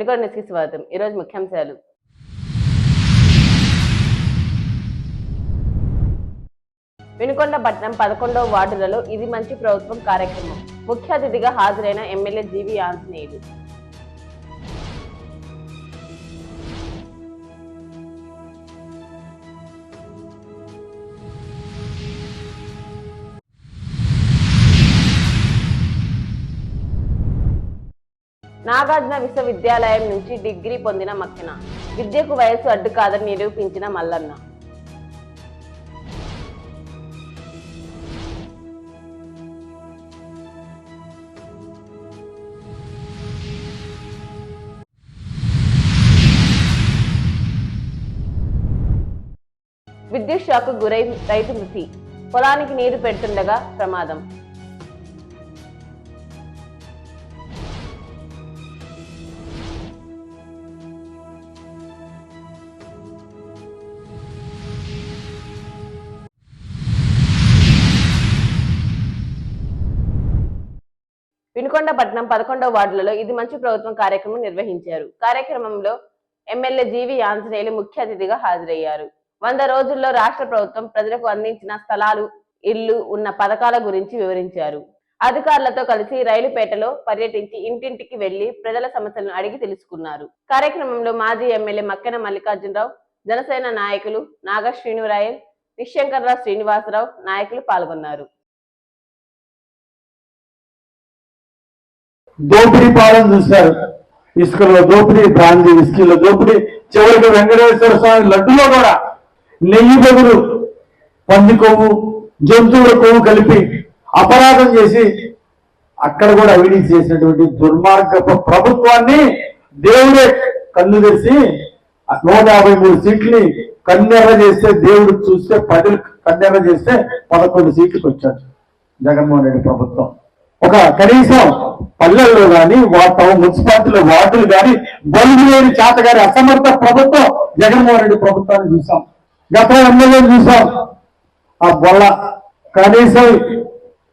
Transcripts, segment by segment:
వెనుకొండ న్యూస్కి స్వాగతం ఈరోజు ముఖ్యాంశాలు. వెనుకొండ పట్టణం పదకొండవ వార్డులలో ఇది మంచి ప్రభుత్వం కార్యక్రమం. ముఖ్య అతిథిగా హాజరైన ఎమ్మెల్యే జీవి ఆంజనేయులు. నాగార్జున విశ్వవిద్యాలయం నుంచి డిగ్రీ పొందిన మక్కిన. విద్యకు వయసు అడ్డు కాదని నిరూపించిన మల్లన్న. విద్యుత్ షాక్ గురై రైతు మృతి. పొలానికి నీరు పెడుతుండగా ప్రమాదం. పట్టణం పదకొండవ వార్డులలో ఇది మంచి ప్రభుత్వం కార్యక్రమం నిర్వహించారు. కార్యక్రమంలో ఎమ్మెల్యే జీవి ఆంజనేయులు ముఖ్య అతిథిగా హాజరయ్యారు. వంద రోజుల్లో రాష్ట్ర ప్రభుత్వం ప్రజలకు అందించిన స్థలాలు ఇల్లు ఉన్న పథకాల గురించి వివరించారు. అధికారులతో కలిసి రైలుపేటలో పర్యటించి ఇంటింటికి వెళ్ళి ప్రజల సమస్యలను అడిగి తెలుసుకున్నారు. కార్యక్రమంలో మాజీ ఎమ్మెల్యే మక్కెన మల్లికార్జునరావు జనసేన నాయకులు నాగ శ్రీనివరాయల్ నిశంకర్రావు శ్రీనివాసరావు నాయకులు పాల్గొన్నారు. దోపిడీ పాలన చూశారు. ఇసుకలో దోపిడీ బ్రాంతి విస్కీలో దోపిడీ చివరికి వెంకటేశ్వర స్వామి లడ్డులో కూడా నెయ్యి బదులు పంది కొవ్వు జంతువుల కొవ్వు కలిపి అపరాధం చేసి అక్కడ కూడా అవినీతి చేసినటువంటి దుర్మార్గపు ప్రభుత్వాన్ని దేవుడే కన్ను తెరిచి నూట యాభై మూడు సీట్లని కన్నెర్ర చేస్తే దేవుడు చూస్తే ప్రజలు కన్నెర్ర చేస్తే పదకొండు సీట్లకు వచ్చాడు జగన్మోహన్ రెడ్డి ప్రభుత్వం. ఒక కనీసం పల్లెల్లో గాని వాటం మున్సిపాలిటీలో వార్డులు గాని బలుగు లేని చేత అసమర్థ ప్రభుత్వం జగన్మోహన్ రెడ్డి ప్రభుత్వాన్ని చూసాం. గత ఎమ్మెల్యేలు చూసాం. ఆ బొల్ల కనీసం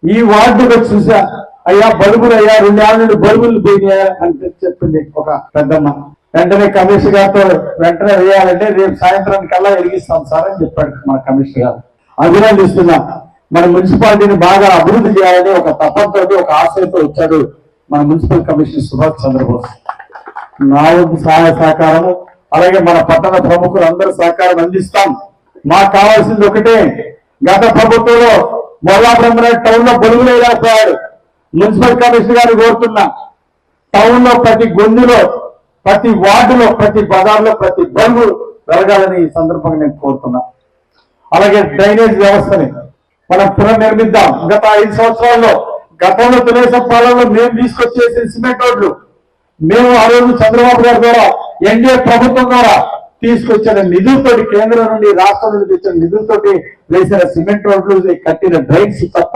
ఈ వార్డుకి వచ్చి చూసా. అయ్యా బలుగులు అయ్యా రెండు ఏళ్ళ నుండి బలుగులు పోయినాయా అని చెప్పింది ఒక పెద్దమ్మ. వెంటనే కమిషనర్ గారితో వెంటనే వేయాలంటే రేపు సాయంత్రానికల్లా వెలిగిస్తాం సార్ అని చెప్పాడు మా కమిషనర్ గారు. అభినందిస్తున్నా. మన మున్సిపాలిటీని బాగా అభివృద్ధి చేయాలని ఒక తపంతో ఒక ఆశయంతో వచ్చాడు మన మున్సిపల్ కమిషనర్ సుభాష్ చంద్రబోస్. నా వంతు సహాయ సహకారము అలాగే మన పట్టణ ప్రముఖులు అందరు సహకారం అందిస్తాం. మాకు కావాల్సింది ఒకటే గత ప్రభుత్వంలో మొల్లా బ్రహ్మనాయుడు టౌన్లో బొలుగులు వేయలేకపోయాడు. మున్సిపల్ కమిషనర్ గారు కోరుతున్నా టౌన్లో ప్రతి గొంతులో ప్రతి వార్డులో ప్రతి బజార్లో ప్రతి బల్బు పెరగాలని ఈ సందర్భంగా నేను కోరుతున్నా. అలాగే డ్రైనేజ్ వ్యవస్థని మనం పునర్నిర్మిద్దాం. గత ఐదు సంవత్సరాల్లో గతంలో తెలుగుదేశం పాలనలో మేము తీసుకొచ్చేసిన సిమెంట్ రోడ్లు మేము ఆ రోజు చంద్రబాబు గారి ద్వారా ఎన్డీఏ ప్రభుత్వం ద్వారా తీసుకొచ్చిన నిధులతోటి కేంద్రం నుండి రాష్ట్రం నుండి తెచ్చిన నిధులతోటి వేసిన సిమెంట్ రోడ్లు కట్టిన డ్రైన్స్ తప్ప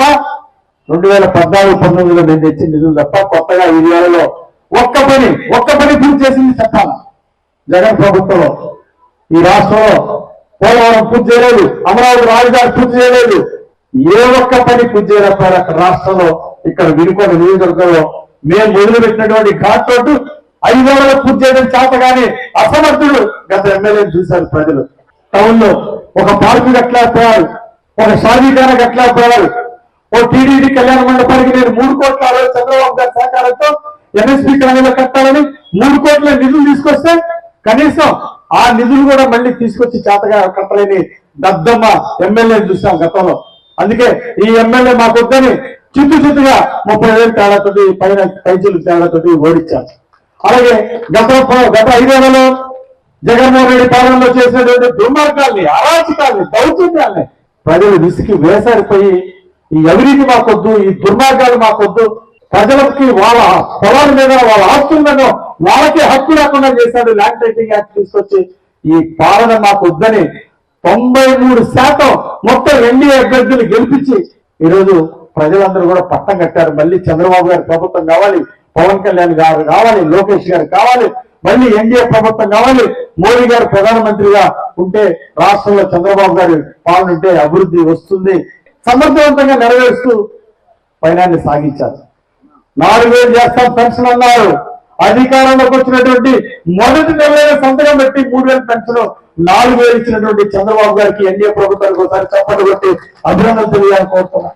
రెండు వేల పద్నాలుగు పంతొమ్మిదిలో నేను తెచ్చిన నిధులు తప్ప కొత్తగా ఏరియాలలో ఒక్క పని ఒక్క పని పూర్తి చేసింది చెప్పాలి జగన్ ప్రభుత్వంలో. ఈ రాష్ట్రంలో పోలవరం పూర్తి చేయలేదు అమరావతి రాజధాని పూర్తి చేయలేదు ఏ ఒక్క పని పూర్తి అక్కడ రాష్ట్రంలో ఇక్కడ వినుకొండ నియోజకవర్గంలో మేము మొదలుపెట్టినటువంటి ఘాట్ రోడ్డు ఐదేళ్ళలో పూర్తి చేయడం చేత కానీ అసమర్థుడు గత ఎమ్మెల్యే చూశారు ప్రజలు. టౌన్లో ఒక పార్కు కట్టలేకపోయారు ఒక షాదీఖాన కట్టలేకపోయారు ఓ టీడీడీ కళ్యాణ మండపానికి నేను మూడు కోట్ల అరవై చంద్రబాబు గారి సహకారంతో ఎంఎస్పీ కాలనీలో కట్టాలని మూడు కోట్ల నిధులు తీసుకొస్తే కనీసం ఆ నిధులు కూడా మళ్ళీ తీసుకొచ్చి చేతగా కట్టలేని దద్దమ్మ ఎమ్మెల్యే చూసాం గతంలో. అందుకే ఈ ఎమ్మెల్యే మాకు వద్దని చిత్తు చిత్తుగా ముప్పై వేలు తేడాతోటి పైన పైచీలు తేడాతోటి ఓడించారు అలాగే గత గత ఐదేళ్ళలో జగన్మోహన్ రెడ్డి పాలనలో చేసినటువంటి దుర్మార్గాల్ని అరాచకాల్ని దౌర్జన్యాల్ని ప్రజలు విసికి వేసారిపోయి ఈ అవినీతి మాకొద్దు ఈ దుర్మార్గాలు మాకొద్దు ప్రజలకి వాళ్ళ పొలాల మీద వాళ్ళ ఆస్తులను మీద వాళ్ళకే హక్కు లేకుండా చేశాడు ల్యాండ్ టైటింగ్ యాక్ట్ తీసుకొచ్చి ఈ పాలన మాకు వద్దని తొంభై మూడు శాతం మొత్తం ఎన్డీఏ అభ్యర్థులు గెలిపించి ఈరోజు ప్రజలందరూ కూడా పట్టం కట్టారు. మళ్ళీ చంద్రబాబు గారి ప్రభుత్వం కావాలి పవన్ కళ్యాణ్ గారు కావాలి లోకేష్ గారు కావాలి మళ్ళీ ఎన్డీఏ ప్రభుత్వం కావాలి మోడీ గారు ప్రధానమంత్రిగా ఉంటే రాష్ట్రంలో చంద్రబాబు గారి పాలనుంటే అభివృద్ధి వస్తుంది. సమర్థవంతంగా నెరవేరుస్తూ పయనాన్ని సాగించారు. నాలుగు వేలు చేస్తాం పెన్షన్ అన్నారు. అధికారంలోకి వచ్చినటువంటి మొదటి నెలలో సంతకం పెట్టి మూడు వేల పెన్షన్ నాలుగు వేలు ఇచ్చినటువంటి చంద్రబాబు గారికి ఎన్డీఏ ప్రభుత్వానికి ఒకసారి చప్పట్లు కొట్టి అభినందనలు తెలియాలని కోరుతున్నా.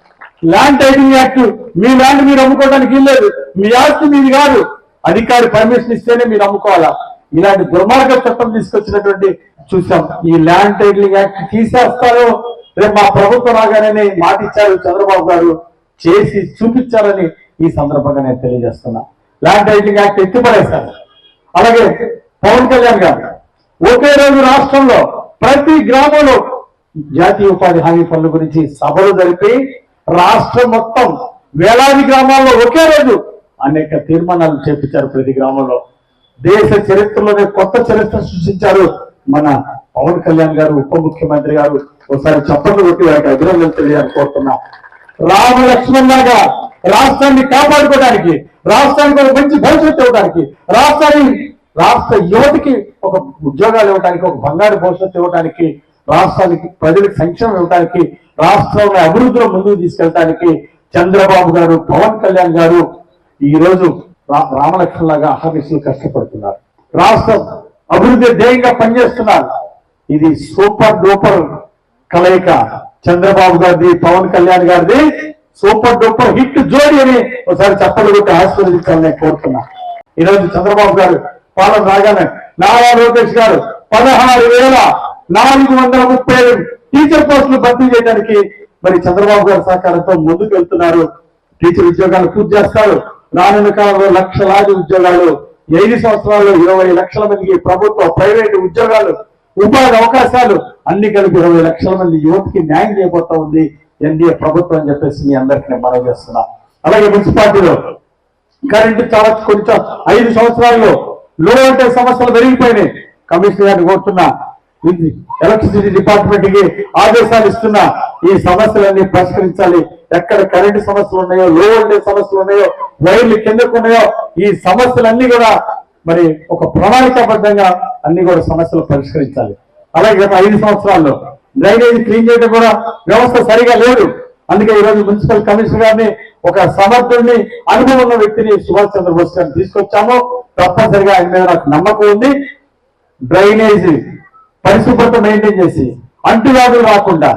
ల్యాండ్ టైటింగ్ యాక్ట్ మీ ల్యాండ్ మీరు అమ్ముకోవడానికి లేదు. మీ ఆస్తి మీది కాదు. అధికారి పర్మిషన్ ఇస్తేనే మీరు అమ్ముకోవాలా? ఇలాంటి దుర్మార్గ చట్టం తీసుకొచ్చినటువంటి చూసాం. ఈ ల్యాండ్ టైటిలింగ్ యాక్ట్ తీసేస్తారు? రేపు మా ప్రభుత్వం రాగానే మాట ఇచ్చారు చంద్రబాబు గారు. చేసి చూపించారని ఈ సందర్భంగా నేను తెలియజేస్తున్నా. ల్యాండ్ టైటిలింగ్ యాక్ట్ ఎత్తిపడేశారు. అలాగే పవన్ కళ్యాణ్ గారు ఒకే రోజు రాష్ట్రంలో ప్రతి గ్రామంలో జాతీయ ఉపాధి హామీ పనుల గురించి సభలు జరిపి రాష్ట్రం మొత్తం వేలాది గ్రామాల్లో ఒకే రోజు అనేక తీర్మానాలు చేపించారు ప్రతి గ్రామంలో. దేశ చరిత్రలోనే కొత్త చరిత్ర సృష్టించారు మన పవన్ కళ్యాణ్ గారు ఉప ముఖ్యమంత్రి గారు. ఒకసారి చప్పట్లు కొట్టి వారికి అభినందనలు తెలియాలని రామ లక్ష్మణ్ లాగా రాష్ట్రాన్ని కాపాడుకోవడానికి రాష్ట్రానికి మంచి భవిష్యత్తు ఇవ్వడానికి రాష్ట్రాన్ని రాష్ట్ర యువతికి ఒక ఉద్యోగాలు ఇవ్వడానికి ఒక బంగారు భవిష్యత్తు ఇవ్వడానికి రాష్ట్రానికి ప్రజలకు సంక్షేమం ఇవ్వడానికి రాష్ట్రంలో అభివృద్ధిలో ముందుకు తీసుకెళ్ళడానికి చంద్రబాబు గారు పవన్ కళ్యాణ్ గారు ఈ రోజు రా- రామలక్ష్మణ్ లాగా అహర్నిశలు కష్టపడుతున్నారు. రాష్ట్రం అభివృద్ధి ధ్యేయంగా పనిచేస్తున్నారు. ఇది సూపర్ డూపర్ కలయిక. చంద్రబాబు గారిది పవన్ కళ్యాణ్ గారిది సూపర్ డూపర్ హిట్ జోడి అని ఒకసారి చెప్పలు కొట్టి ఆశీర్వదించాలని కోరుతున్నా. ఈరోజు చంద్రబాబు గారు పాలన రాగానే నారా లోకేష్ గారు పదహారు వేల నాలుగు వందల ముప్పై టీచర్ పోస్టులు భర్తీ చేయడానికి మరి చంద్రబాబు గారి సహకారంతో ముందుకు వెళ్తున్నారు. టీచర్ ఉద్యోగాలు పూర్తి చేస్తారు. రానున్న కాలంలో లక్షలాది ఉద్యోగాలు ఐదు సంవత్సరాల్లో ఇరవై లక్షల మందికి ప్రభుత్వ ప్రైవేటు ఉద్యోగాలు ఉపాధి అవకాశాలు అన్ని కలిపి ఇరవై లక్షల మంది యువతకి న్యాయం చేయబోతా ఉంది. ఎన్డీఏ ప్రభుత్వం అని చెప్పేసి మీ అందరికీ నేను మనవి చేస్తున్నా. అలాగే మున్సిపాలిటీలో కరెంటు చాలా కొంచెం ఐదు సంవత్సరాల్లో లో అంటే సమస్యలు పెరిగిపోయినాయి. కమిషనర్ గారిని కోరుతున్నా ఎలక్ట్రిసిటీ డిపార్ట్మెంట్కి ఆదేశాలు ఇస్తున్నా ఈ సమస్యలన్నీ పరిష్కరించాలి. ఎక్కడ కరెంటు సమస్యలు ఉన్నాయో లో ఉండే సమస్యలు ఉన్నాయో వైర్లు కిందకు ఉన్నాయో ఈ సమస్యలన్నీ కూడా మరి ఒక ప్రణాళికాబద్ధంగా అన్ని కూడా సమస్యలు పరిష్కరించాలి. అలాగే గత ఐదు సంవత్సరాల్లో డ్రైనేజ్ క్లీన్ చేయడం కూడా వ్యవస్థ సరిగా లేదు. అందుకే ఈ రోజు మున్సిపల్ కమిషనర్ గారిని ఒక సమర్థుడిని అనుభవం ఉన్న వ్యక్తిని సుభాష్ చంద్రబోస్ గారిని తీసుకొచ్చాము. తప్పనిసరిగా ఆయన మీద నాకు నమ్మకం ఉంది. డ్రైనేజ్ పరిశుభ్రత మెయింటైన్ చేసి అంటువ్యాధులు రాకుండా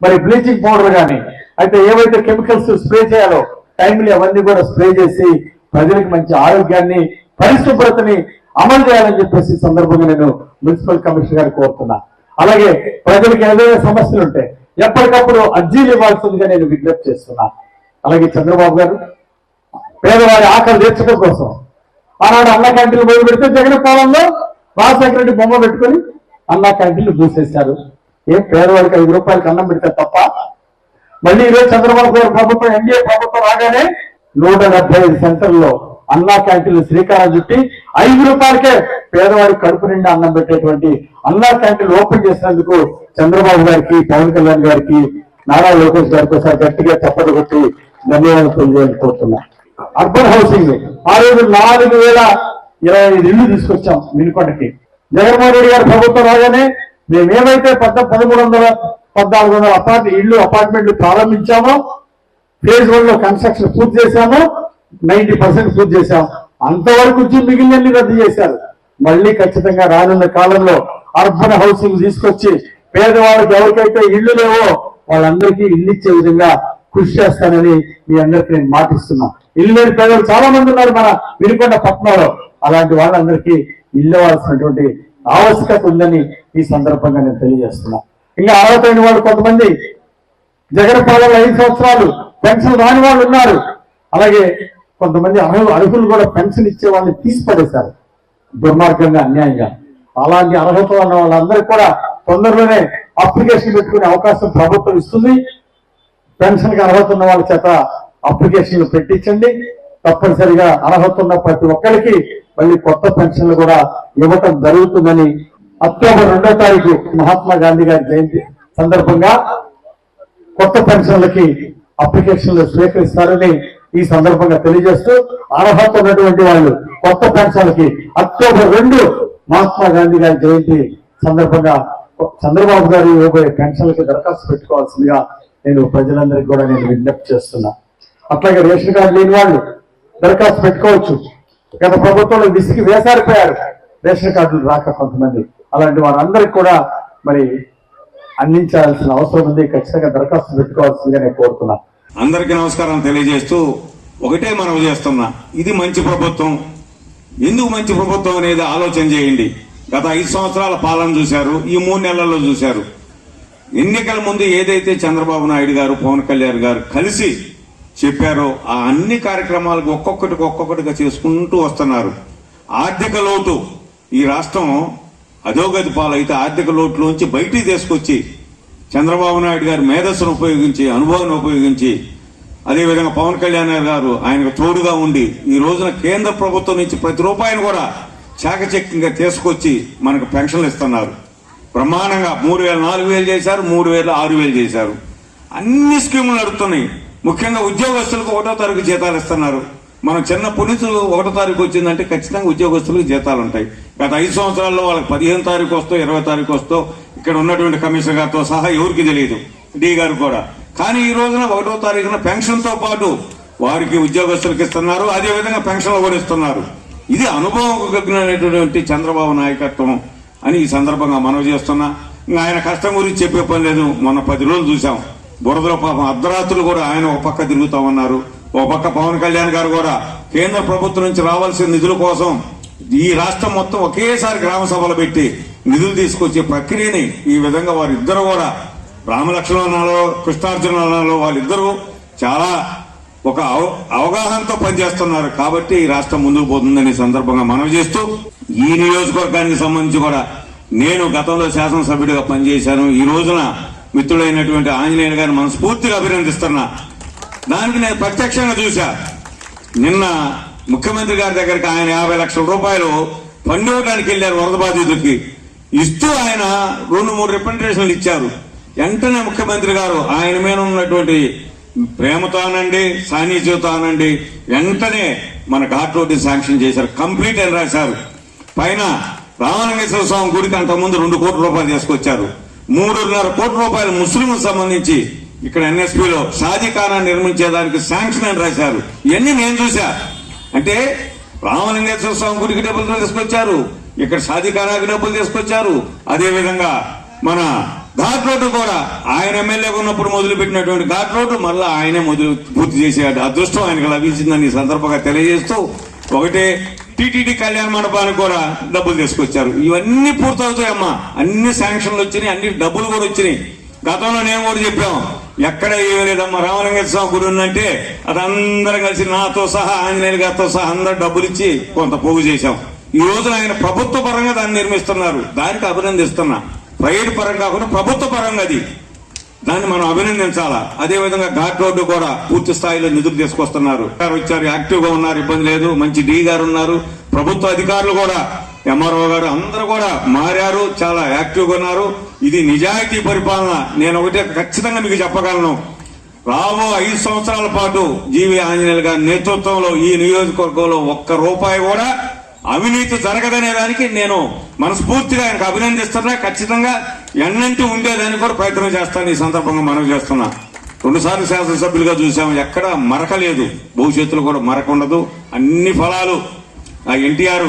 మరి బ్లీచింగ్ పౌడర్ కానీ అయితే ఏవైతే కెమికల్స్ స్ప్రే చేయాలో టైంలీ అవన్నీ కూడా స్ప్రే చేసి ప్రజలకు మంచి ఆరోగ్యాన్ని పరిశుభ్రతని అమలు చేయాలని చెప్పేసి సందర్భంగా నేను మున్సిపల్ కమిషనర్ గారు కోరుతున్నా. అలాగే ప్రజలకు ఏదైనా సమస్యలు ఉంటే ఎప్పటికప్పుడు అర్జీలు ఇవ్వాల్సిందిగా నేను విజ్ఞప్తి చేస్తున్నాను అలాగే చంద్రబాబు గారు పేదవారి ఆకలి తీర్చడం కోసం ఆనాడు అన్న క్యాంటీన్లు మొదలు పెడితే జగన్ పాలనలో రాజశేఖర రెడ్డి బొమ్మ పెట్టుకొని అన్న క్యాంటీన్లు మూసేశారు. ఏం పేదవాడికి ఐదు రూపాయలకి అన్నం పెడితే తప్ప మళ్ళీ ఈరోజు చంద్రబాబు గారు ప్రభుత్వం ఎన్డీఏ ప్రభుత్వం రాగానే నూట డెబ్బై ఐదు సెంటర్లో అన్నా క్యాంటీన్లు శ్రీకారం చుట్టి ఐదు రూపాయలకే పేదవాడి కడుపు నిండా అన్నం పెట్టేటువంటి అన్నా క్యాంటీన్లు ఓపెన్ చేసినందుకు చంద్రబాబు గారికి పవన్ కళ్యాణ్ గారికి నారా లోకేష్ గారికి ఒకసారి గట్టిగా చప్పట్లు కొట్టి ధన్యవాదాలు తెలియజేయాలని కోరుతున్నా అర్బన్ హౌసింగ్ ఆ రోజు నాలుగు వేల ఇరవై ఐదు ఇల్లు తీసుకొచ్చాం వినుకొండకి జగన్మోహన్ రెడ్డి గారి ప్రభుత్వం రాగానే మేమేమైతే పెద్ద పదమూడు వందల పద్నాలుగు వందల అపార్ట్ ఇళ్ళు అపార్ట్మెంట్లు ప్రారంభించామో ఫేజ్ వన్లో కన్స్ట్రక్షన్ పూర్తి చేశాము నైన్టీ పర్సెంట్ పూర్తి చేశాం. అంతవరకు వచ్చి మిగిలినన్ని రద్దు చేశారు. మళ్ళీ ఖచ్చితంగా రానున్న కాలంలో అర్బన్ హౌసింగ్ తీసుకొచ్చి పేదవాళ్ళకి ఎవరికైతే ఇళ్ళు లేవో వాళ్ళందరికీ ఇల్లు ఇచ్చే విధంగా కృషి చేస్తానని మీ అందరికి నేను మాటిస్తున్నా ఇల్లు లేని పేదలు చాలా మంది ఉన్నారు మన వినుకొండ పట్టణంలో. అలాంటి వాళ్ళందరికీ ఇల్లు ఇవ్వాల్సినటువంటి ఆవశ్యకత ఉందని ఈ సందర్భంగా నేను తెలియజేస్తున్నా. ఇంకా అర్హతైన వాళ్ళు కొంతమంది జగన్ ఐదు సంవత్సరాలు పెన్షన్ రాని వాళ్ళు ఉన్నారు. అలాగే కొంతమంది అర్హులు అర్హులు కూడా పెన్షన్ ఇచ్చే వాళ్ళని తీసి పడేశారు దుర్మార్గంగా అన్యాయంగా. అలాంటి అర్హత ఉన్న వాళ్ళందరికీ కూడా తొందరలోనే అప్లికేషన్ పెట్టుకునే అవకాశం ప్రభుత్వం ఇస్తుంది. పెన్షన్కి అర్హత ఉన్న వాళ్ళ చేత అప్లికేషన్లు పెట్టించండి. తప్పనిసరిగా అర్హత ఉన్న ప్రతి ఒక్కరికి మళ్ళీ కొత్త పెన్షన్లు కూడా ఇవ్వటం జరుగుతుందని అక్టోబర్ రెండో తారీఖు మహాత్మా గాంధీ గారి జయంతి సందర్భంగా కొత్త పెన్షన్లకి అప్లికేషన్లు స్వీకరిస్తారని ఈ సందర్భంగా తెలియజేస్తూ అర్హత ఉన్నటువంటి వాళ్ళు కొత్త పెన్షన్లకి అక్టోబర్ రెండు మహాత్మా గాంధీ గారి జయంతి సందర్భంగా చంద్రబాబు గారు ఇవ్వబోయే పెన్షన్లకి దరఖాస్తు పెట్టుకోవాల్సిందిగా నేను ప్రజలందరికీ కూడా నేను విజ్ఞప్తి చేస్తున్నా. అట్లాగే రేషన్ కార్డు లేని వాళ్ళు దరఖాస్తు పెట్టుకోవచ్చు. గత ప్రభుత్వంలో విసిగి వేసారిపోయారు రేషన్ కార్డులు రాక కొంతమంది. అలాంటి వారందరికీ కూడా మరి అందించాల్సిన అవసరం ఉంది. ఖచ్చితంగా దరఖాస్తు పెట్టుకోవాల్సిందిగా నేను కోరుతున్నా. అందరికీ నమస్కారం తెలియజేస్తూ ఒకటే మనం చేస్తున్నా. ఇది మంచి ప్రభుత్వం. ఎందుకు మంచి ప్రభుత్వం అనేది ఆలోచన చేయండి. గత ఐదు సంవత్సరాల పాలన చూశారు. ఈ మూడు నెలల్లో చూశారు. ఎన్నికల ముందు ఏదైతే చంద్రబాబు నాయుడు గారు పవన్ కళ్యాణ్ గారు కలిసి చెప్పారో ఆ అన్ని కార్యక్రమాలకు ఒక్కొక్కటికి ఒక్కొక్కటిగా చేసుకుంటూ వస్తున్నారు. ఆర్థిక లోటు. ఈ రాష్ట్రం అధోగతి పాలైతే ఆర్థిక లోటులోంచి బయటికి తీసుకొచ్చి చంద్రబాబు నాయుడు గారి మేధస్సును ఉపయోగించి అనుభవాన్ని ఉపయోగించి అదేవిధంగా పవన్ కళ్యాణ్ గారు ఆయనకు తోడుగా ఉండి ఈ రోజున కేంద్ర ప్రభుత్వం నుంచి ప్రతి రూపాయిని కూడా చాకచక్యంగా తీసుకొచ్చి మనకు పెన్షన్లు ఇస్తున్నారు. బ్రహ్మాండంగా మూడు వేల నాలుగు వేలు చేశారు మూడు వేల ఆరు వేలు చేశారు. అన్ని స్కీములు నడుస్తున్నాయి ముఖ్యంగా ఉద్యోగస్తులకు ఒకటో తారీఖు జీతాలు ఇస్తున్నారు. మనం చిన్న పునీతులు ఒకటో తారీఖు వచ్చిందంటే ఖచ్చితంగా ఉద్యోగస్తులకు జీతాలు ఉంటాయి. గత ఐదు సంవత్సరాల్లో వాళ్ళకి పదిహేను తారీఖు వస్తో ఇరవై తారీఖు వస్తో ఇక్కడ ఉన్నటువంటి కమిషనర్ గారితో సహా ఎవరికి తెలియదు. డి గారు కూడా. కానీ ఈ రోజున ఒకటో తారీఖున పెన్షన్తో పాటు వారికి ఉద్యోగస్తులకు ఇస్తున్నారు. అదే విధంగా పెన్షన్లు కూడా ఇస్తున్నారు. ఇది అనుభవం కలిగినటువంటి చంద్రబాబు నాయకత్వం. అని ఈ సందర్భంగా మనవి చేస్తున్నా. ఆయన కష్టం గురించి చెప్పే పని లేదు. మొన్న పది రోజులు చూసాం బురదలో పాపం అర్ధరాత్రులు కూడా ఆయన ఒక పక్క తిరుగుతా ఉన్నారు. ఒక పక్క పవన్ కళ్యాణ్ గారు కూడా కేంద్ర ప్రభుత్వం నుంచి రావాల్సిన నిధుల కోసం ఈ రాష్ట్రం మొత్తం ఒకేసారి గ్రామ సభలు పెట్టి నిధులు తీసుకొచ్చే ప్రక్రియని ఈ విధంగా వారిద్దరు కూడా రామలక్ష్మణలో కృష్ణార్జునలో వాళ్ళిద్దరూ చాలా ఒక అవ- అవగాహనతో పనిచేస్తున్నారు కాబట్టి ఈ రాష్ట్రం ముందుకు పోతుందని సందర్భంగా మనవి చేస్తూ ఈ నియోజకవర్గానికి సంబంధించి కూడా నేను గతంలో శాసనసభ్యుడిగా పనిచేశాను. ఈ రోజున మిత్రుడైనటువంటి ఆంజనేయుల గారిని మనస్ఫూర్తిగా అభినందిస్తున్నా. దానికి నేను ప్రత్యక్షంగా చూశా. నిన్న ముఖ్యమంత్రి గారి దగ్గరికి ఆయన యాభై లక్షల రూపాయలు ఫండ్ ఇవ్వడానికి వెళ్ళారు వరద బాధితులకి ఇస్తూ ఆయన రెండు మూడు రిప్రజెంటేషన్లు ఇచ్చారు. వెంటనే ముఖ్యమంత్రి గారు ఆయన మీద ఉన్నటువంటి ప్రేమతో అనండి సాన్నిధ్యంతో అనండి వెంటనే మన ఘాట్ రోడ్డు శాంక్షన్ చేశారు. కంప్లీట్ అని రాశారు. పైన రామలింగేశ్వర స్వామి గుడికి అంతకుముందు రెండు కోట్ల రూపాయలు తీసుకొచ్చారు. మూడున్నర కోట్ల రూపాయలు ముస్లింకు సంబంధించి ఇక్కడ ఎన్ఎస్పీలో షాదీఖానా నిర్మించేదానికి శాంక్షన్ అని రాశారు. ఇవన్నీ నేను చూశా. అంటే రామలింగేశ్వర స్వామి గుడికి డబ్బులు తీసుకొచ్చారు. ఇక్కడ సాధికారానికి డబ్బులు తీసుకొచ్చారు. అదేవిధంగా మన ఘాట్ రోడ్డు కూడా. ఆయన ఎమ్మెల్యేగా ఉన్నప్పుడు మొదలుపెట్టినటువంటి ఘాట్ రోడ్డు మళ్ళీ ఆయనే మొదలు పూర్తి చేసే అదృష్టం ఆయనకు లభించిందని సందర్భంగా తెలియజేస్తూ ఒకటే టీటీడీ కళ్యాణ మండపానికి కూడా డబ్బులు తీసుకొచ్చారు. ఇవన్నీ పూర్తవుతాయమ్మా అన్ని శాంక్షన్లు వచ్చినాయి అన్ని డబ్బులు కూడా వచ్చినాయి. గతంలో నేను కూడా చెప్పాము ఎక్కడ ఇవ్వలేదమ్మా రామలింగేశ్వర స్వామి గుడి ఉందంటే అది అందరం కలిసి నాతో సహా ఆంజనేయులు గారితో సహా అందరు డబ్బులు ఇచ్చి కొంత పోగు చేశాం. ఈ రోజున ఆయన ప్రభుత్వ పరంగా దాన్ని నిర్మిస్తున్నారు. దానికి అభినందిస్తున్నా. ప్రైవేట్ పరంగా కాకుండా ప్రభుత్వ పరంగా అది. దాన్ని మనం అభినందించాలా? అదేవిధంగా ఘాట్ రోడ్డు కూడా పూర్తి స్థాయిలో నిధులు తీసుకొస్తున్నారు. గారు వచ్చారు యాక్టివ్గా ఉన్నారు ఇబ్బంది లేదు. మంచి డి గారు ఉన్నారు. ప్రభుత్వ అధికారులు కూడా ఎంఆర్ఓ గారు అందరూ కూడా మారారు చాలా యాక్టివ్గా ఉన్నారు. ఇది నిజాయితీ పరిపాలన. నేను ఒకటే ఖచ్చితంగా మీకు చెప్పగలను. రాబో ఐదు సంవత్సరాల పాటు జీవి ఆంజనేయులు గారి నేతృత్వంలో ఈ నియోజకవర్గంలో ఒక్క రూపాయి కూడా అవినీతి జరగదనే దానికి నేను మనస్ఫూర్తిగా ఆయనకు అభినందిస్తున్నా. ఖచ్చితంగా ఎన్నంటి ఉండేదానికి కూడా ప్రయత్నం చేస్తాను. ఈ సందర్భంగా మనం చేస్తున్నా. రెండుసార్లు శాసనసభ్యులుగా చూసాము. ఎక్కడ మరక లేదు. భవిష్యత్తులో కూడా మరక ఉండదు. అన్ని ఫలాలు ఆ ఎన్టీఆర్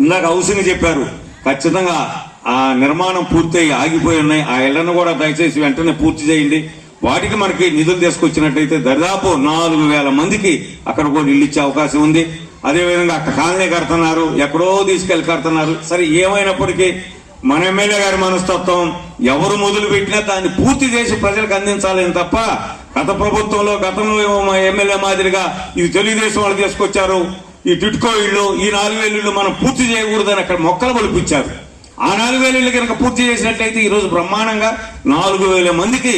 ఇందాక హౌసింగ్ చెప్పారు. ఖచ్చితంగా ఆ నిర్మాణం పూర్తయి ఆగిపోయి ఉన్నాయి. ఆ ఇళ్ళను కూడా దయచేసి వెంటనే పూర్తి చేయండి. వాటికి మనకి నిధులు తీసుకొచ్చినట్టయితే దరిదాపు నాలుగు వేల మందికి అక్కడ కూడా ఇల్లు ఇచ్చే అవకాశం ఉంది. అదేవిధంగా అక్కడ కాలనీ కడుతున్నారు ఎక్కడో తీసుకెళ్ళి కడుతున్నారు. సరే ఏమైనప్పటికీ మన ఎమ్మెల్యే గారి మనస్తత్వం ఎవరు మొదలు పెట్టినా దాన్ని పూర్తి చేసి ప్రజలకు అందించాలని తప్ప గత ప్రభుత్వంలో గతంలో ఏమో ఎమ్మెల్యే మాదిరిగా ఇది తెలుగుదేశం వాళ్ళు తీసుకొచ్చారు. ఈ టిట్కో ఇల్లు ఈ నాలుగు వేలు ఇల్లు మనం పూర్తి చేయకూడదని అక్కడ మొక్కలు పలిపించారు. ఆ నాలుగు వేలు ఇల్లు కనుక పూర్తి చేసినట్లయితే ఈరోజు బ్రహ్మాండంగా నాలుగు వేల మందికి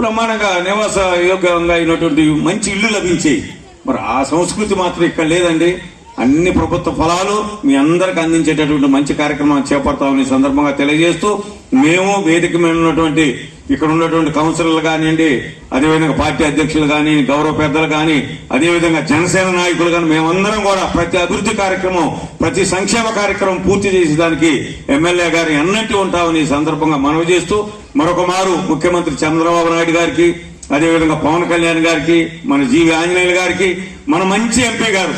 బ్రహ్మాండంగా నివాస యోగ్యంగా అయినటువంటి మంచి ఇల్లు లభించాయి. మరి ఆ సంస్కృతి మాత్రం ఇక్కడ లేదండి. అన్ని ప్రభుత్వ ఫలాలు మీ అందరికి అందించేటటువంటి మంచి కార్యక్రమం చేపడతామని సందర్భంగా తెలియజేస్తూ మేము వేదిక మీద ఉన్నటువంటి ఇక్కడ ఉన్నటువంటి కౌన్సిలర్లు కానివ్వండి అదేవిధంగా పార్టీ అధ్యక్షులు కానీ గౌరవ పెద్దలు కానీ అదేవిధంగా జనసేన నాయకులు కానీ మేమందరం కూడా ప్రతి అభివృద్ధి కార్యక్రమం ప్రతి సంక్షేమ కార్యక్రమం పూర్తి చేసేదానికి ఎమ్మెల్యే గారి అన్నట్టు ఉంటామని సందర్భంగా మనవి చేస్తూ మరొక మారు ముఖ్యమంత్రి చంద్రబాబు నాయుడు గారికి అదేవిధంగా పవన్ కళ్యాణ్ గారికి మన జీవి ఆంజనేయులు గారికి మన మంచి ఎంపీ గారు.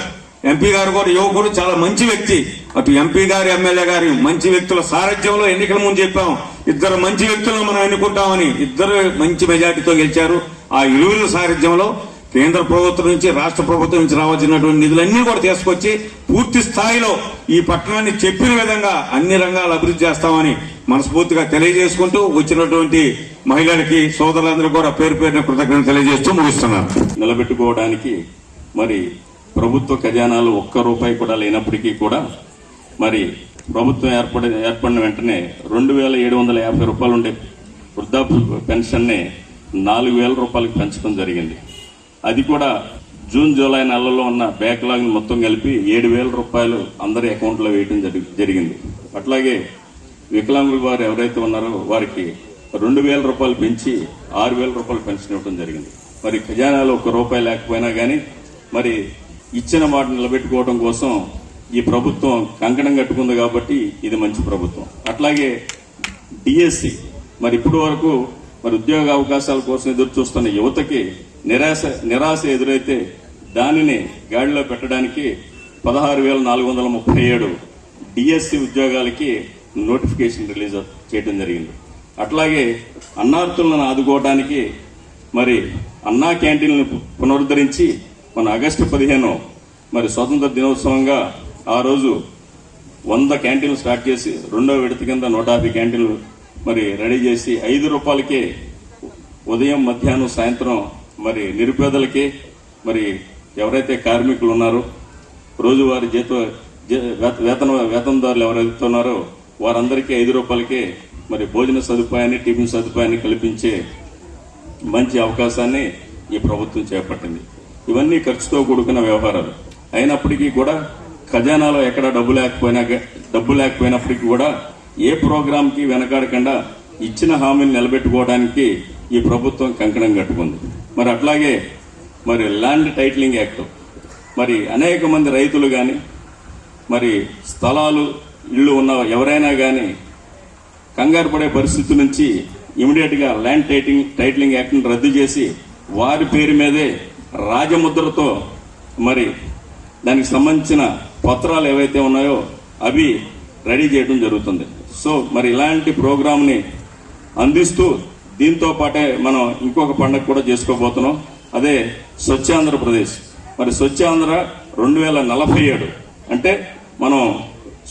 ఎంపీ గారు కూడా యువకుడు చాలా మంచి వ్యక్తి. అటు ఎంపీ గారు ఎమ్మెల్యే గారి మంచి వ్యక్తుల సారథ్యంలో ఎన్నికల ముందు చెప్పాం. ఇద్దరు మంచి వ్యక్తులను మనం ఎన్నుకుంటామని ఇద్దరు మంచి మెజార్టీతో గెలిచారు. ఆ ఇరువుల సారథ్యంలో కేంద్ర ప్రభుత్వం నుంచి రాష్ట్ర ప్రభుత్వం నుంచి రావాల్సినటువంటి నిధులన్నీ కూడా తీసుకొచ్చి పూర్తి స్థాయిలో ఈ పట్టణాన్ని చెప్పిన విధంగా అన్ని రంగాలు అభివృద్ధి చేస్తామని మనస్ఫూర్తిగా తెలియజేసుకుంటూ వచ్చినటువంటి మహిళలకి సోదరులందరూ కూడా పేరు పేరున కృతజ్ఞతలు తెలియజేస్తూ ముగిస్తున్నారు నిలబెట్టుకోవడానికి మరి ప్రభుత్వ ఖజానాలు ఒక్క రూపాయి కూడా లేనప్పటికీ కూడా మరి ప్రభుత్వం ఏర్పడి ఏర్పడిన వెంటనే రెండు వేల ఏడు వందల యాభై రూపాయలు ఉండే వృద్ధాప్య పెన్షన్ని నాలుగు వేల రూపాయలకు పెంచడం జరిగింది. అది కూడా జూన్ జూలై నెలలో ఉన్న బ్యాక్లాగ్ మొత్తం కలిపి ఏడు వేల రూపాయలు అందరి అకౌంట్లో వేయడం జరిగింది. అట్లాగే వికలాంగుల వారు ఎవరైతే ఉన్నారో వారికి రెండు వేల రూపాయలు పెంచి ఆరు వేల రూపాయలు పెన్షన్ ఇవ్వడం జరిగింది. మరి ఖజానాలో ఒక రూపాయి లేకపోయినా కానీ మరి ఇచ్చిన మాట నిలబెట్టుకోవడం కోసం ఈ ప్రభుత్వం కంకణం కట్టుకుంది కాబట్టి ఇది మంచి ప్రభుత్వం. అట్లాగే డిఎస్సి మరి ఇప్పటి వరకు మరి ఉద్యోగ అవకాశాల కోసం ఎదురు చూస్తున్న యువతకి నిరాశ నిరాశ ఎదురైతే దానిని గాడిలో పెట్టడానికి పదహారు వేల నాలుగు వందల ముప్పై ఏడు డిఎస్సి ఉద్యోగాలకి నోటిఫికేషన్ రిలీజ్ చేయడం జరిగింది. అట్లాగే అన్నార్థులను ఆదుకోవడానికి మరి అన్నా క్యాంటీన్లను పునరుద్ధరించి మన ఆగస్టు పదిహేను మరి స్వాతంత్ర దినోత్సవంగా ఆ రోజు వంద క్యాంటీన్లు స్టార్ట్ చేసి రెండో విడత కింద నూట యాభై క్యాంటీన్లు మరి రెడీ చేసి ఐదు రూపాయలకే ఉదయం మధ్యాహ్నం సాయంత్రం మరి నిరుపేదలకి మరి ఎవరైతే కార్మికులు ఉన్నారో రోజువారీ జీత వేత- వేతన వేతనదారులు ఎవరైతే ఉన్నారో వారందరికీ ఐదు రూపాయలకే మరి భోజన సదుపాయాన్ని టిఫిన్ సదుపాయాన్ని కల్పించే మంచి అవకాశాన్ని ఈ ప్రభుత్వం చేపట్టింది. ఇవన్నీ ఖర్చుతో కూడుకున్న వ్యవహారాలు. అయినప్పటికీ కూడా ఖజానాలో ఎక్కడ డబ్బు లేకపోయినా డబ్బు లేకపోయినప్పటికీ కూడా ఏ ప్రోగ్రాంకి వెనకాడకుండా ఇచ్చిన హామీని నిలబెట్టుకోవడానికి ఈ ప్రభుత్వం కంకణం కట్టుకుంది. మరి అట్లాగే మరి ల్యాండ్ టైటిలింగ్ యాక్ట్. మరి అనేక మంది రైతులు కానీ మరి స్థలాలు ఇళ్ళు ఉన్న ఎవరైనా కానీ కంగారు పడే పరిస్థితి నుంచి ఇమీడియట్గా ల్యాండ్ టైటింగ్ టైటిలింగ్ యాక్ట్ని రద్దు చేసి వారి పేరు మీదే రాజముద్రతో మరి దానికి సంబంధించిన పత్రాలు ఏవైతే ఉన్నాయో అవి రెడీ చేయడం జరుగుతుంది. సో మరి ఇలాంటి ప్రోగ్రామ్ని అందిస్తూ దీంతో పాటే మనం ఇంకొక పండుగ కూడా చేసుకోబోతున్నాం. అదే స్వచ్ఛాంధ్రప్రదేశ్. మరి స్వచ్ఛాంధ్ర రెండు వేల నలభై ఏడు అంటే మనం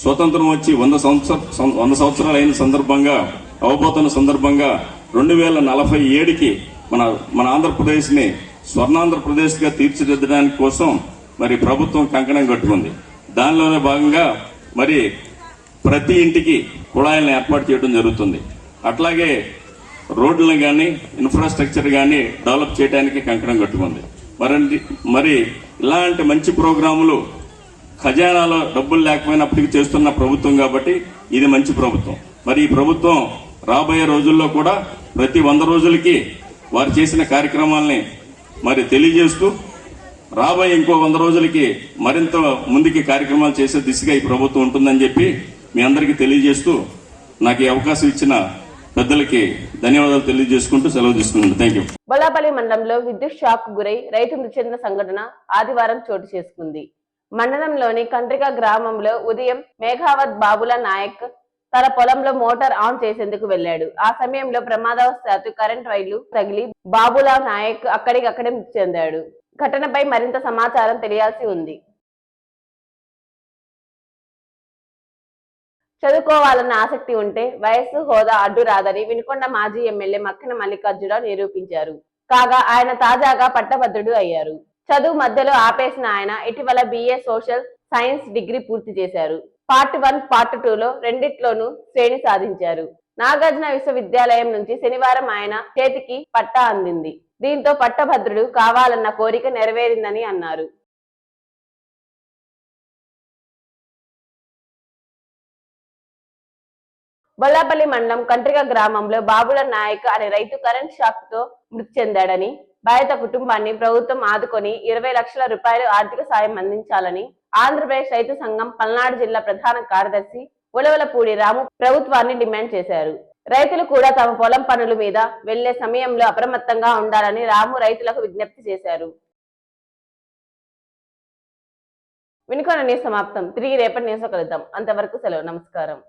స్వతంత్రం వచ్చి వంద సంవత్సర వంద సంవత్సరాలు అయిన సందర్భంగా అవబోతున్న సందర్భంగా రెండు వేల నలభై ఏడుకి మన మన ఆంధ్రప్రదేశ్ని స్వర్ణాంధ్రప్రదేశ్గా తీర్చిదిద్దడానికి కోసం మరి ప్రభుత్వం కంకణం కట్టుకుంది. దానిలోనే భాగంగా మరి ప్రతి ఇంటికి కుళాయిలను ఏర్పాటు చేయడం జరుగుతుంది. అట్లాగే రోడ్లను కానీ ఇన్ఫ్రాస్ట్రక్చర్ కానీ డెవలప్ చేయడానికి కంకణం కట్టుకుంది. మరి మరి ఇలాంటి మంచి ప్రోగ్రాములు ఖజానాలో డబ్బులు లేకపోయినప్పటికీ చేస్తున్న ప్రభుత్వం కాబట్టి ఇది మంచి ప్రభుత్వం. మరి ఈ ప్రభుత్వం రాబోయే రోజుల్లో కూడా ప్రతి వంద రోజులకి వారు చేసిన కార్యక్రమాల్ని మరి తెలియజేస్తూ రాబోయే ఇంకో వంద రోజులకి మరింత ముందుకి కార్యక్రమాలు చేసే దిశగా ఈ ప్రభుత్వం ఉంటుందని చెప్పి మీ అందరికీ తెలియజేస్తూ నాకు ఈ అవకాశం ఇచ్చిన పెద్దలకి ధన్యవాదాలు తెలియజేసుకుంటూ సెలవు తీసుకున్నాను థ్యాంక్ యూ బొల్లాపల్లి మండలంలో విద్యుత్ షాక్ గురై రైతు మృతి చెందిన సంఘటన ఆదివారం చోటు చేసుకుంది. మండలంలోని కండ్రిక గ్రామంలో ఉదయం మేఘావత్ బాబుల నాయక్ తన పొలంలో మోటార్ ఆన్ చేసేందుకు వెళ్ళాడు ఆ సమయంలో ప్రమాదవశాత్తు కరెంట్ వైర్లు తగిలి బాబులా నాయక్ అక్కడికక్కడే మృతి చెందాడు. ఘటనపై మరింత సమాచారం తెలియాల్సి ఉంది. చదువుకోవాలన్న ఆసక్తి ఉంటే వయస్సు హోదా అడ్డు రాదని వినుకొండ మాజీ ఎమ్మెల్యే మక్కిన మల్లికార్జునరావు నిరూపించారు. కాగా ఆయన తాజాగా పట్టభద్రుడు అయ్యారు. చదువు మధ్యలో ఆపేసిన ఆయన ఇటీవల బిఏ సోషల్ సైన్స్ డిగ్రీ పూర్తి చేశారు. పార్ట్ వన్ పార్ట్ టూలో రెండిట్లోనూ శ్రేణి సాధించారు. నాగార్జున విశ్వవిద్యాలయం నుంచి శనివారం ఆయన చేతికి పట్టా అందింది. దీంతో పట్టభద్రుడు కావాలన్న కోరిక నెరవేరిందని అన్నారు. బొల్లాపల్లి మండలం కంట్రిక గ్రామంలో బాబుల నాయక్ అనే రైతు కరెంట్ షాక్తో మృతి చెందాడని బాధిత కుటుంబాన్ని ప్రభుత్వం ఆదుకొని ఇరవై లక్షల రూపాయలు ఆర్థిక సాయం అందించాలని ఆంధ్రప్రదేశ్ రైతు సంఘం పల్నాడు జిల్లా ప్రధాన కార్యదర్శి ఉలవలపూడి రాము ప్రభుత్వాన్ని డిమాండ్ చేశారు. రైతులు కూడా తమ పొలం పనుల మీద వెళ్ళే సమయంలో అప్రమత్తంగా ఉండాలని రాము రైతులకు విజ్ఞప్తి చేశారు. వినుకొన న్యూస్ సమాప్తం. తిరిగి రేపటి న్యూస్ కలుద్దాం. అంతవరకు సెలవు. నమస్కారం.